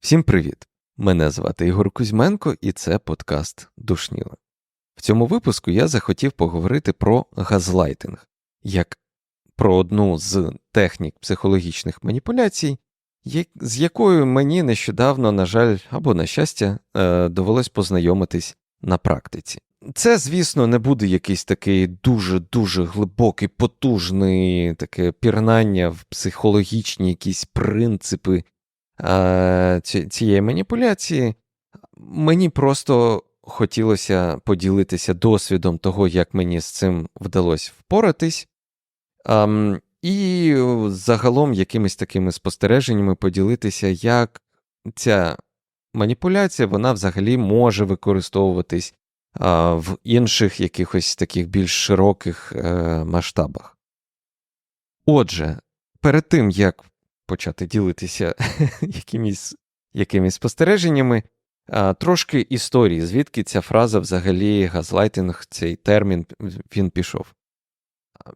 Всім привіт! Мене звати Ігор Кузьменко, і це подкаст Душніла. В цьому випуску я захотів поговорити про газлайтинг як про одну з технік психологічних маніпуляцій, з якою мені нещодавно, на жаль, або на щастя, е, довелось познайомитись на практиці. Це, звісно, не буде якийсь такий дуже-дуже глибокий, потужний таке пірнання в психологічні якісь принципи е, ці- цієї маніпуляції. Мені просто хотілося поділитися досвідом того, як мені з цим вдалося впоратись, ем, і е, загалом якимись такими спостереженнями поділитися, як ця маніпуляція вона взагалі може використовуватись а, в інших якихось таких більш широких е, масштабах. Отже, перед тим як почати ділитися якимись, якимись спостереженнями, трошки історії, звідки ця фраза взагалі газлайтинг, цей термін він пішов.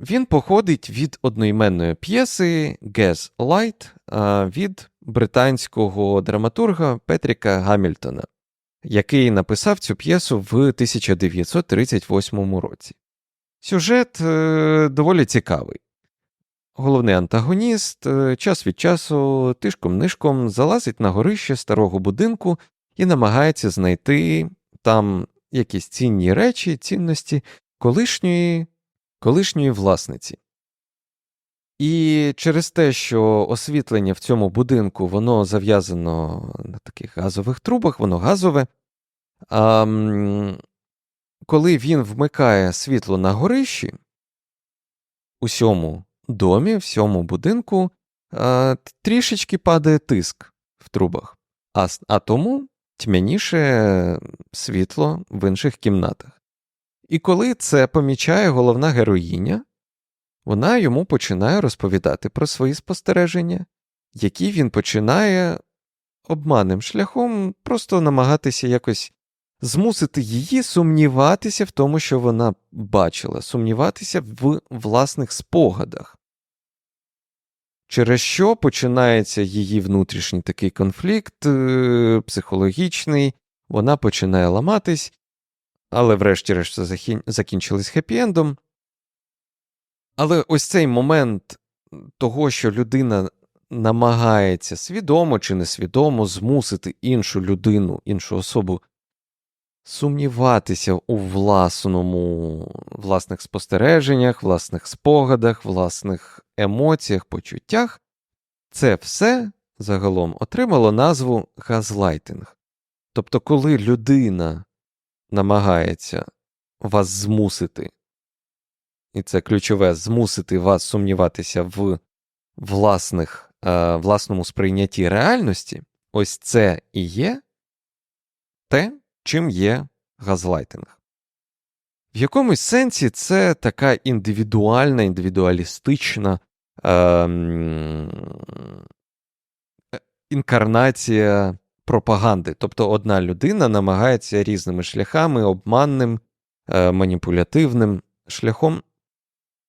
Він походить від одноіменної п'єси Gaslight від британського драматурга Петріка Гамільтона, який написав цю п'єсу в 1938 році. Сюжет е, доволі цікавий. Головний антагоніст е, час від часу тишком-нишком залазить на горище старого будинку і намагається знайти там якісь цінні речі, цінності колишньої, колишньої власниці. І через те, що освітлення в цьому будинку воно зав'язано на таких газових трубах, воно газове. А, коли він вмикає світло на горищі, у сьому домі, в сьому будинку а, трішечки падає тиск в трубах, а, а тому тьмяніше світло в інших кімнатах. І коли це помічає головна героїня, вона йому починає розповідати про свої спостереження, які він починає обманним шляхом просто намагатися якось змусити її сумніватися в тому, що вона бачила, сумніватися в власних спогадах. Через що починається її внутрішній такий конфлікт е, психологічний, вона починає ламатись, але врешті-решт закінчилось хеппі-ендом. Але ось цей момент того, що людина намагається свідомо чи несвідомо змусити іншу людину, іншу особу сумніватися у власному, власних спостереженнях, власних спогадах, власних емоціях, почуттях, це все загалом отримало назву газлайтинг. Тобто, коли людина намагається вас змусити і це ключове змусити вас сумніватися в власних, е, власному сприйнятті реальності, ось це і є те, чим є газлайтинг. В якомусь сенсі це така індивідуальна, індивідуалістична е, інкарнація пропаганди. Тобто одна людина намагається різними шляхами, обманним, е, маніпулятивним шляхом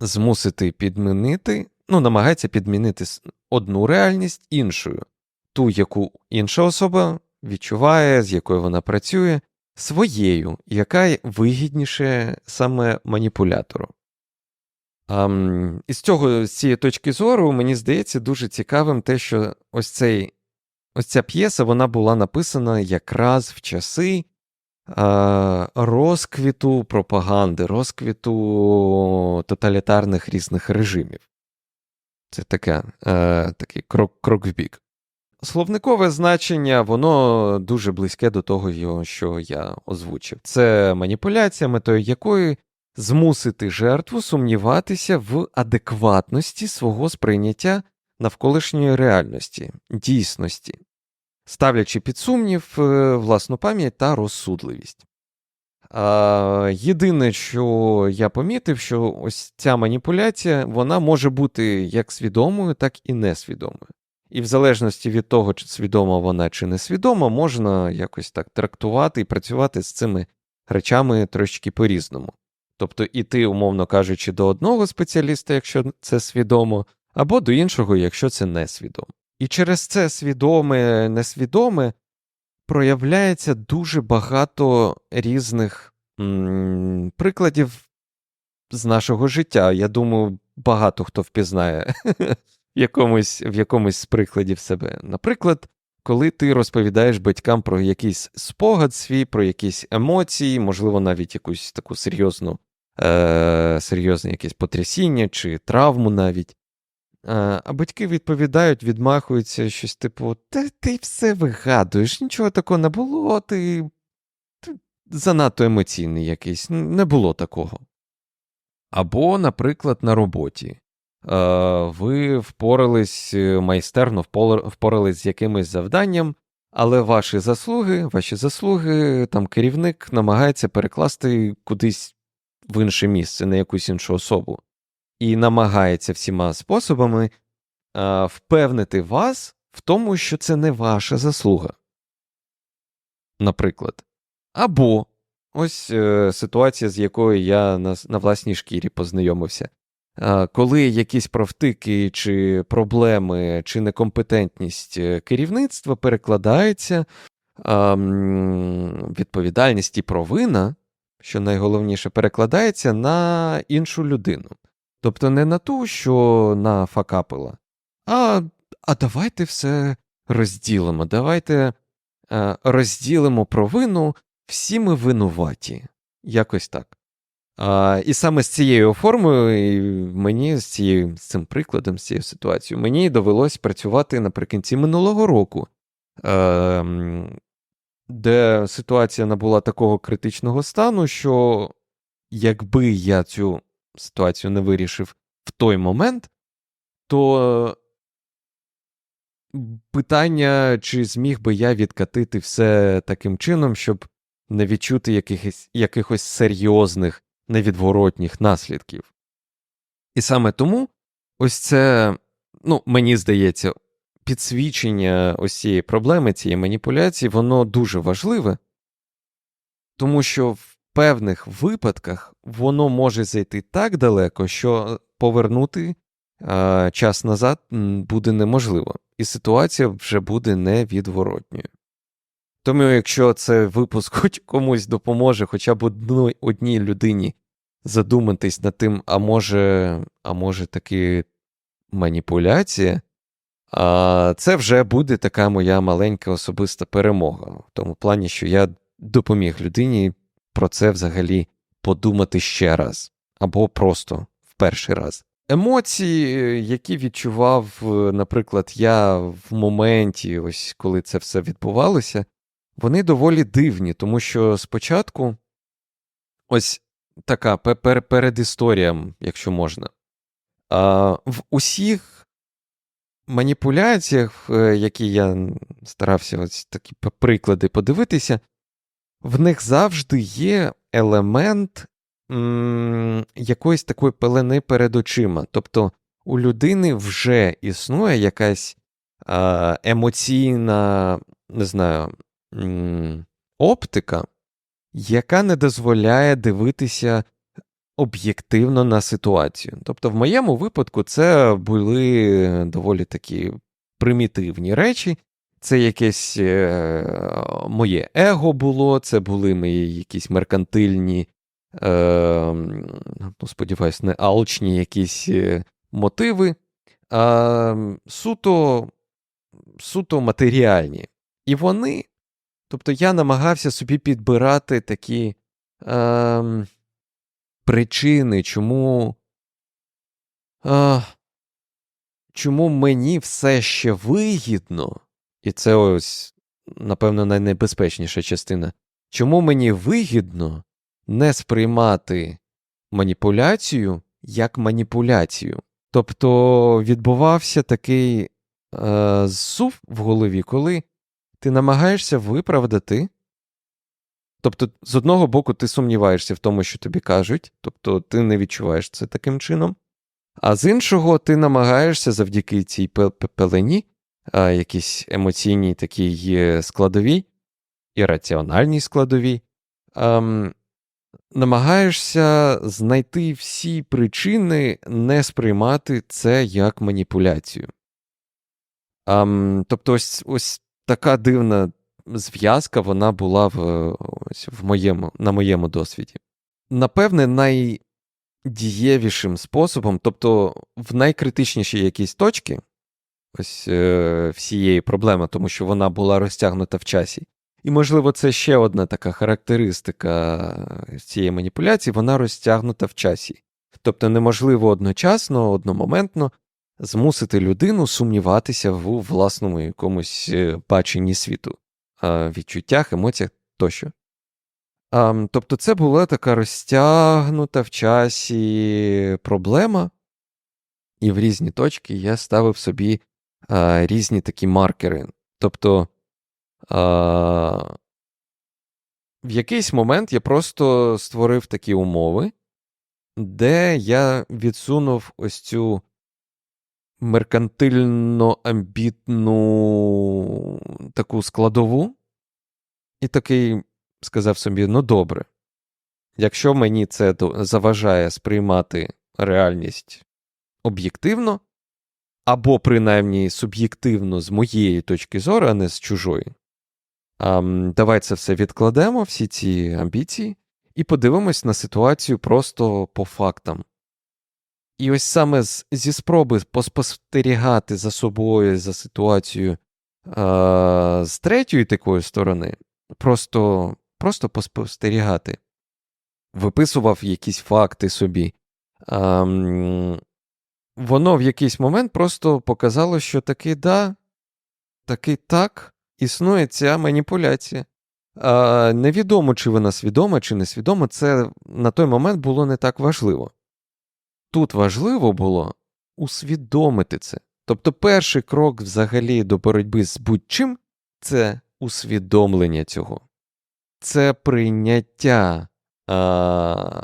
змусити підмінити, ну, намагається підмінити одну реальність іншою, ту, яку інша особа відчуває, з якою вона працює, своєю, яка вигідніше саме маніпулятору. Ам, і цього, з цієї точки зору, мені здається дуже цікавим те, що ось цей, ось ця п'єса вона була написана якраз в часи розквіту пропаганди, розквіту тоталітарних різних режимів. Це таке, е, такий крок, крок в бік. Словникове значення, воно дуже близьке до того, що я озвучив. Це маніпуляція, метою якої змусити жертву сумніватися в адекватності свого сприйняття навколишньої реальності, дійсності ставлячи під сумнів е, власну пам'ять та розсудливість. Єдине, що я помітив, що ось ця маніпуляція вона може бути як свідомою, так і несвідомою. І в залежності від того, чи свідома вона чи несвідома, можна якось так трактувати і працювати з цими речами трошки по-різному. Тобто іти, умовно кажучи, до одного спеціаліста, якщо це свідомо, або до іншого, якщо це несвідомо. І через це свідоме, несвідоме проявляється дуже багато різних м, прикладів з нашого життя. Я думаю, багато хто впізнає в якомусь, в якомусь з прикладів себе. Наприклад, коли ти розповідаєш батькам про якийсь спогад свій, про якісь емоції, можливо, навіть якусь таку серйозну, е, серйозне якесь потрясіння чи травму навіть. А батьки відповідають, відмахуються щось типу: Та ти все вигадуєш, нічого такого не було, ти, ти занадто емоційний якийсь, не було такого. Або, наприклад, на роботі. Ви впорались е, майстерно, впорались з якимось завданням, але ваші заслуги, ваші заслуги, там керівник намагається перекласти кудись в інше місце, на якусь іншу особу і намагається всіма способами а, впевнити вас в тому, що це не ваша заслуга. Наприклад. Або ось е, ситуація, з якою я на, на власній шкірі познайомився. Коли якісь провтики чи проблеми, чи некомпетентність е, керівництва перекладається, відповідальність і провина, що найголовніше, перекладається на іншу людину. Тобто не на ту, що нафакапила, а а давайте все розділимо. Давайте е, розділимо провину, всі ми винуваті. Якось так. А, І саме з цією формою, мені з цією, з цим прикладом, з цією ситуацією, мені довелось працювати наприкінці минулого року, е, де ситуація набула такого критичного стану, що якби я цю ситуацію не вирішив в той момент, то питання, чи зміг би я відкатити все таким чином, щоб не відчути якихось, якихось серйозних невідворотніх наслідків. І саме тому ось це, ну, мені здається, підсвічення ось цієї проблеми, цієї маніпуляції, воно дуже важливе, тому що в певних випадках воно може зайти так далеко, що повернути а, час назад буде неможливо, і ситуація вже буде невідворотньою. Тому, якщо це випуск хоч комусь допоможе, хоча б одну, одній людині задуматись над тим, а може, а може таки маніпуляція, а це вже буде така моя маленька особиста перемога, в тому плані, що я допоміг людині про це взагалі подумати ще раз, або просто в перший раз. Емоції, які відчував, наприклад, я в моменті, ось коли це все відбувалося, вони доволі дивні, тому що спочатку ось така перед історіям, якщо можна. В усіх маніпуляціях, е, які я старався ось такі приклади подивитися, в них завжди є елемент м, якоїсь такої пелени перед очима. Тобто у людини вже існує якась а, емоційна, не знаю, м, оптика, яка не дозволяє дивитися об'єктивно на ситуацію. Тобто, в моєму випадку, це були доволі такі примітивні речі, це якесь е, моє его було, це були мої якісь меркантильні, е, ну, сподіваюсь, не алчні якісь е, мотиви, а суто, суто матеріальні. І вони, тобто я намагався собі підбирати такі е, причини, чому. Е, Чому мені все ще вигідно і це ось, напевно, найнебезпечніша частина. Чому мені вигідно не сприймати маніпуляцію як маніпуляцію? Тобто відбувався такий е, зсув в голові, коли ти намагаєшся виправдати. Тобто, з одного боку, ти сумніваєшся в тому, що тобі кажуть, тобто ти не відчуваєш це таким чином, а з іншого, ти намагаєшся завдяки цій пелені якісь емоційні такі складові, і раціональній складові, а, намагаєшся знайти всі причини не сприймати це як маніпуляцію. А, тобто, ось ось така дивна зв'язка вона була в, ось, в моєму, на моєму досвіді. Напевне, найдієвішим способом, тобто в найкритичніші якісь точки ось е, всієї проблеми, тому що вона була розтягнута в часі. І, можливо, це ще одна така характеристика цієї маніпуляції, вона розтягнута в часі. Тобто неможливо одночасно, одномоментно змусити людину сумніватися в власному якомусь е, баченні світу, відчуттях, емоціях тощо. Тобто, це була така розтягнута в часі проблема, і в різні точки я ставив собі різні такі маркери. Тобто в якийсь момент я просто створив такі умови, де я відсунув ось цю меркантильно амбітну таку складову, і такий сказав собі: ну добре, якщо мені це заважає сприймати реальність об'єктивно, або принаймні суб'єктивно з моєї точки зору, а не з чужої, давай це все відкладемо, всі ці амбіції, і подивимось на ситуацію просто по фактам. І ось саме з, зі спроби поспостерігати за собою, за ситуацією а, з третьої такої сторони, просто просто поспостерігати, виписував якісь факти собі. А, воно в якийсь момент просто показало, що таки да, таки так, існує ця маніпуляція. А, Невідомо, чи вона свідома, чи несвідома, це на той момент було не так важливо. Тут важливо було усвідомити це. Тобто, перший крок взагалі до боротьби з будь-чим це усвідомлення цього, це прийняття а,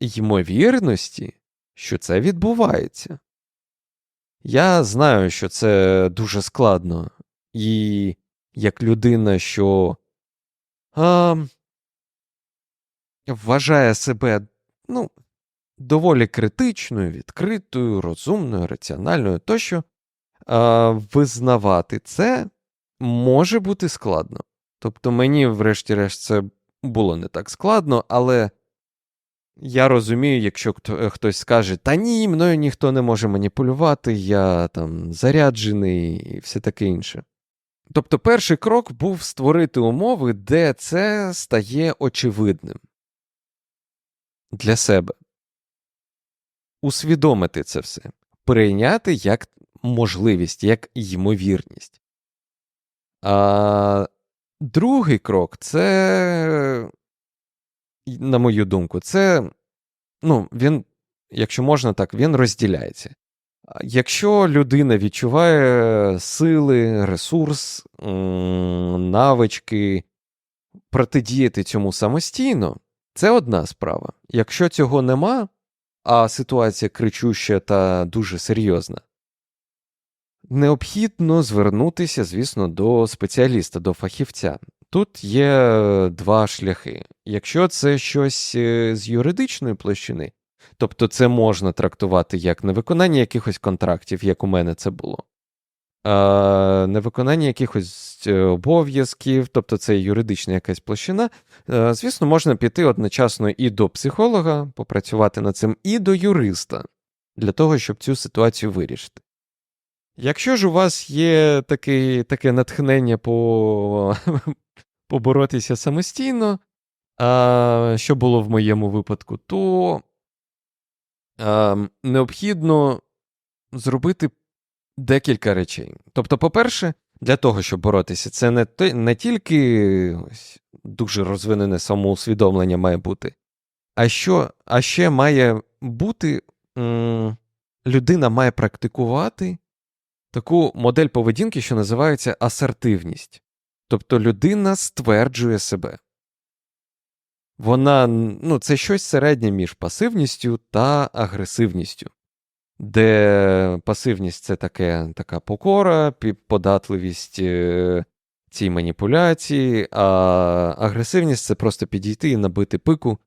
ймовірності, що це відбувається. Я знаю, що це дуже складно, і як людина, що а, вважає себе ну, доволі критичною, відкритою, розумною, раціональною тощо, а, визнавати це може бути складно. Тобто мені, врешті-решт, це було не так складно, але я розумію, якщо хтось скаже, та ні, мною ніхто не може маніпулювати, я там заряджений і все таке інше. Тобто перший крок був створити умови, де це стає очевидним для себе. Усвідомити це все, прийняти як можливість, як ймовірність. А Другий крок це, на мою думку, це, ну, він, якщо можна так, він розділяється. Якщо людина відчуває сили, ресурс, навички протидіяти цьому самостійно, це одна справа. Якщо цього нема, а ситуація кричуща та дуже серйозна, необхідно звернутися, звісно, до спеціаліста, до фахівця. Тут є два шляхи. Якщо це щось е, з юридичної площини, Тобто це можна трактувати як невиконання якихось контрактів, як у мене це було. А, Невиконання якихось е, обов'язків, тобто це юридична якась площина. Звісно, можна піти одночасно і до психолога, попрацювати над цим, і до юриста для того, щоб цю ситуацію вирішити. Якщо ж у вас є таке, таке натхнення по, поборотися самостійно, а, що було в моєму випадку, то Ем, необхідно зробити декілька речей. Тобто, по-перше, для того, щоб боротися, це не не тільки ось, дуже розвинене самоусвідомлення має бути, а що, а ще має бути м, людина має практикувати таку модель поведінки, що називається асертивність. Тобто людина стверджує себе вона ну, це щось середнє між пасивністю та агресивністю, де пасивність це таке, така покора, податливість е, цій маніпуляції, а агресивність це просто підійти і набити пику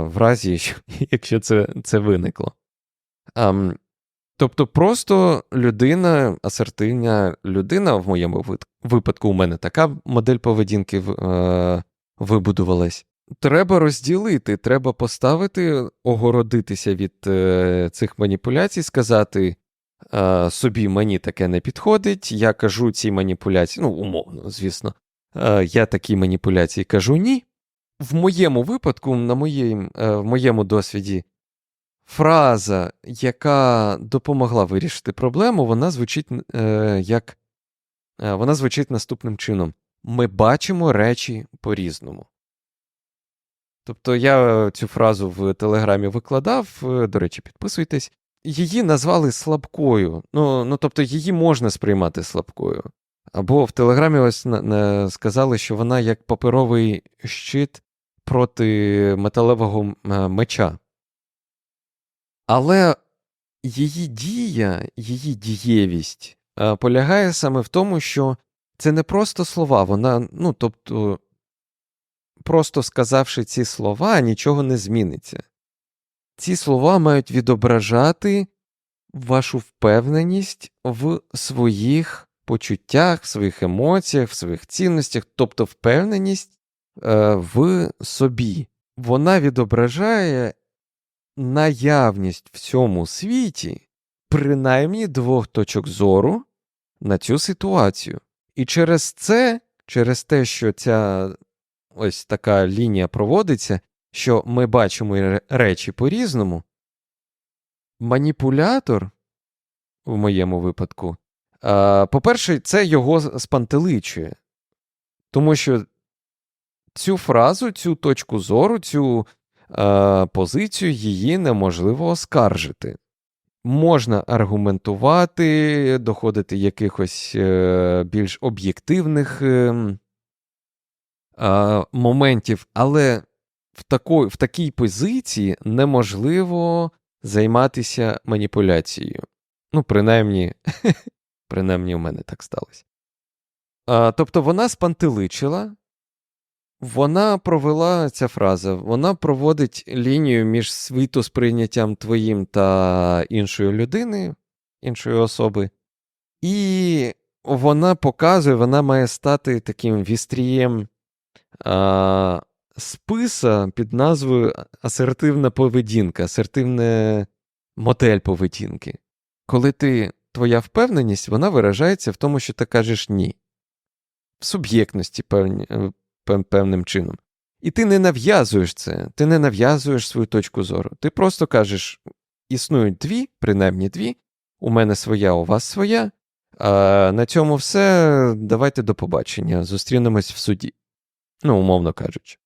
в разі, якщо це це виникло. Тобто, просто людина, асертивна людина, в моєму випадку, у мене така модель поведінки е, вибудувалась. Треба розділити, треба поставити, огородитися від е, цих маніпуляцій, сказати е, собі, мені таке не підходить. Я кажу ці маніпуляції, ну, умовно, звісно, е, я такі маніпуляції кажу ні. В моєму випадку, на моєм, е, в моєму досвіді, фраза, яка допомогла вирішити проблему, вона звучить е, як вона звучить наступним чином: ми бачимо речі по-різному. Тобто я цю фразу в Телеграмі викладав, е, до речі, підписуйтесь. Її назвали слабкою. Ну, ну тобто її можна сприймати слабкою. Або в Телеграмі ось на, на, сказали, що вона як паперовий щит проти металевого е, меча. Але її дія, її дієвість е, полягає саме в тому, що це не просто слова, вона, ну тобто, просто сказавши ці слова, нічого не зміниться. Ці слова мають відображати вашу впевненість в своїх почуттях, в своїх емоціях, в своїх цінностях, тобто впевненість е, в собі. Вона відображає наявність в цьому світі принаймні двох точок зору на цю ситуацію. І через це, через те, що ця ось така лінія проводиться, що ми бачимо речі по-різному, маніпулятор в моєму випадку, по-перше, це його спантеличує. Тому що цю фразу, цю точку зору, цю позицію її неможливо оскаржити. Можна аргументувати, доходити якихось е, більш об'єктивних е, моментів, але в, тако, в такій позиції неможливо займатися маніпуляцією. Ну, принаймні, принаймні, у мене так сталося. Тобто вона спантеличила, вона провела ця фраза, вона проводить лінію між світосприйняттям твоїм та іншою людиною, іншої особи, і вона показує, вона має стати таким вістрієм а, списа під назвою асертивна поведінка, асертивна модель поведінки. Коли ти, твоя впевненість, вона виражається в тому, що ти кажеш ні. В суб'єктності певні певним чином. І ти не нав'язуєш це, ти не нав'язуєш свою точку зору. Ти просто кажеш: існують дві, принаймні дві, у мене своя, у вас своя. А На цьому все. Давайте до побачення. Зустрінемось в суді. Ну, умовно кажучи.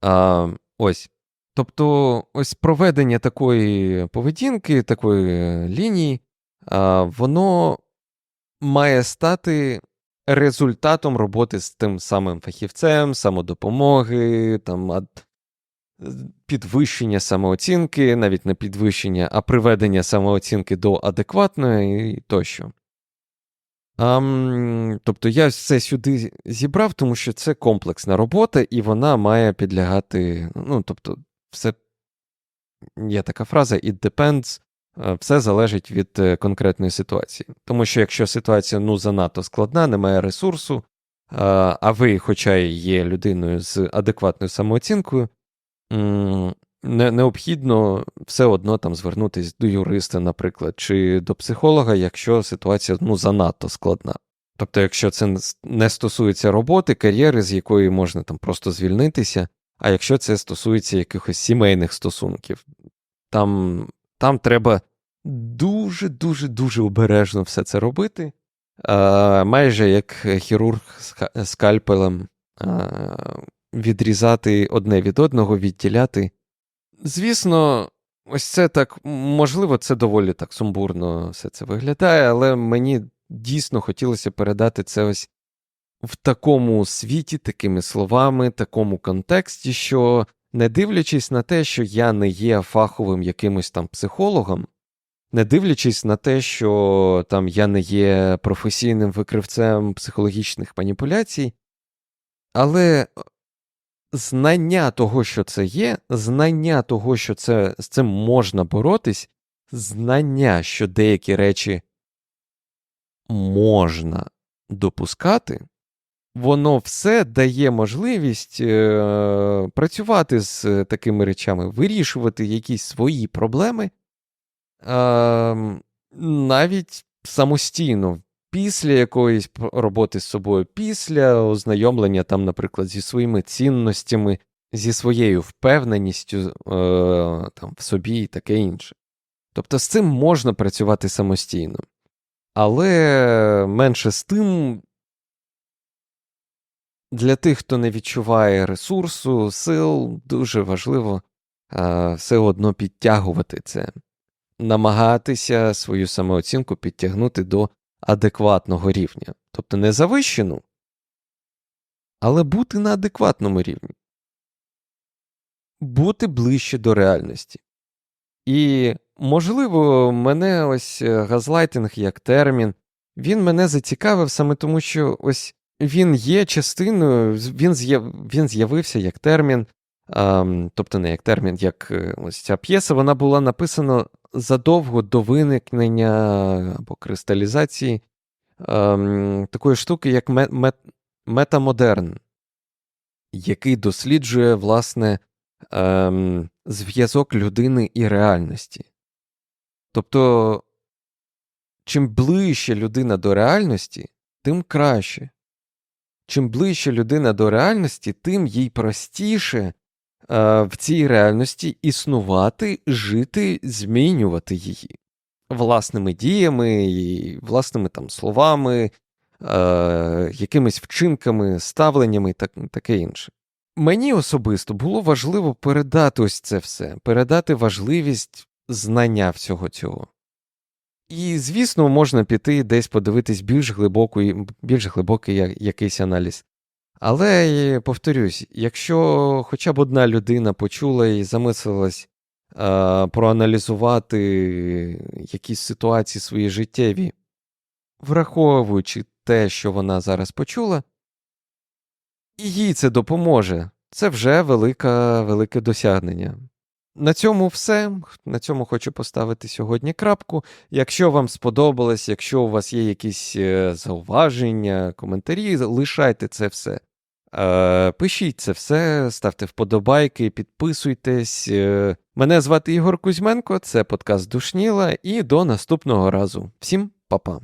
А, Ось. Тобто, ось проведення такої поведінки, такої лінії, а, воно має стати результатом роботи з тим самим фахівцем, самодопомоги, там, підвищення самооцінки, навіть не підвищення, а приведення самооцінки до адекватної тощо. А, Тобто я все сюди зібрав, тому що це комплексна робота, і вона має підлягати. Ну, тобто, все є така фраза: it depends все залежить від е, конкретної ситуації. Тому що якщо ситуація ну занадто складна, немає ресурсу, е, а ви, хоча й є людиною з адекватною самооцінкою, необхідно все одно там звернутися до юриста, наприклад, чи до психолога, якщо ситуація ну, занадто складна. Тобто, якщо це не стосується роботи, кар'єри, з якої можна там просто звільнитися, а якщо це стосується якихось сімейних стосунків, там там треба дуже-дуже дуже обережно все це робити. А, Майже як хірург скальпелем а, відрізати одне від одного, відділяти. Звісно, ось це так, можливо, це доволі так сумбурно все це виглядає, але мені дійсно хотілося передати це ось в такому світі, такими словами, такому контексті, що не дивлячись на те, що я не є фаховим якимось там психологом, не дивлячись на те, що там я не є професійним викривцем психологічних маніпуляцій, але знання того, що це є, знання того, що це, з цим можна боротись, знання, що деякі речі можна допускати, воно все дає можливість е, працювати з е, такими речами, вирішувати якісь свої проблеми е, навіть самостійно, після якоїсь роботи з собою, після ознайомлення, там, наприклад, зі своїми цінностями, зі своєю впевненістю е, там, в собі і таке інше. Тобто з цим можна працювати самостійно. Але менше з тим, для тих, хто не відчуває ресурсу, сил, дуже важливо е, все одно підтягувати це, намагатися свою самооцінку підтягнути до адекватного рівня. Тобто не завищену, але бути на адекватному рівні, бути ближче до реальності. І, можливо, мене ось е, газлайтинг як термін, він мене зацікавив саме тому, що ось він є частиною, він з'яв- він з'явився як термін, ем, тобто не як термін, як е, ось ця п'єса, вона була написана задовго до виникнення або кристалізації ем, такої штуки, як ме- мет- метамодерн, який досліджує, власне, ем, зв'язок людини і реальності. Тобто, чим ближче людина до реальності, тим краще. Чим ближче людина до реальності, тим їй простіше е, в цій реальності існувати, жити, змінювати її власними діями, і власними там словами, е, якимись вчинками, ставленнями і так, таке інше. Мені особисто було важливо передати ось це все, передати важливість знання всього цього. І, звісно, можна піти десь подивитись більш глибокий, більш глибокий якийсь аналіз. Але е, повторюсь, якщо хоча б одна людина почула і замислилась е, проаналізувати якісь ситуації свої життєві, враховуючи те, що вона зараз почула, і їй це допоможе. Це вже велика, велике досягнення. На цьому все. На цьому хочу поставити сьогодні крапку. Якщо вам сподобалось, якщо у вас є якісь е, зауваження, коментарі, лишайте це все. Е, пишіть це все, ставте вподобайки, підписуйтесь. Е, Мене звати Ігор Кузьменко, це подкаст Душніла, і до наступного разу. Всім па-па.